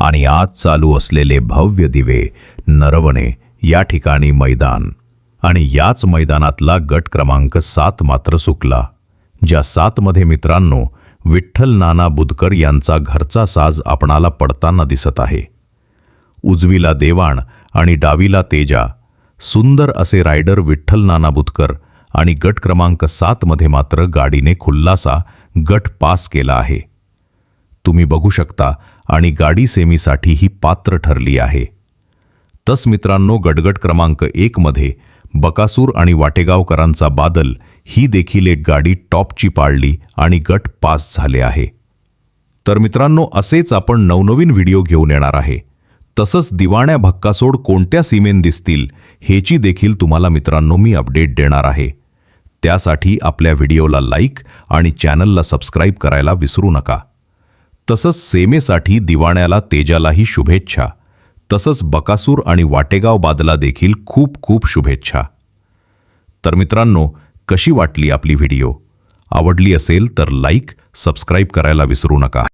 आणि आज चालू असलेले भव्य दिवे नरवणे या ठिकाणी मैदान. आणि याच मैदानातला गट क्रमांक सात मात्र सुकला. ज्या सातमध्ये मित्रांनो विठ्ठल नाना बुधकर यांचा घरचा साज आपणाला पडताना दिसत आहे. उजवीला देवाण आणि डावीला तेजा. सुंदर असे रायडर विठ्ठल नाना बुधकर आणि गट क्रमांक सातमध्ये मात्र गाडीने खुल्लासा गट पास केला आहे. तुम्ही बघू शकता आणि गाडी सेमीसाठी ही पात्र ठरली आहे. तस मित्रांनो गटगट क्रमांक एकमध्ये बकासूर आणि वाटेगावकरांचा बादल ही देखील एक गाडी टॉपची पाळली आणि गट पास झाले आहे. तर मित्रांनो असेच आपण नवनवीन व्हिडिओ घेऊन येणार आहे. तसंच दिवाण्या भक्कासोड कोणत्या सीमेन दिसतील ह्याची देखील तुम्हाला मित्रांनो मी अपडेट देणार आहे. त्यासाठी आपल्या व्हिडिओला लाईक आणि चॅनलला सबस्क्राईब करायला विसरू नका. तसंच सेमेसाठी दिवाण्याला तेजालाही शुभेच्छा. तसंच बकासूर आणि वाटेगाव बादला देखील खूप खूप शुभेच्छा. तर मित्रांनो कशी वाटली आपली व्हिडिओ? आवडली असेल तर लाईक सबस्क्राईब करायला विसरू नका.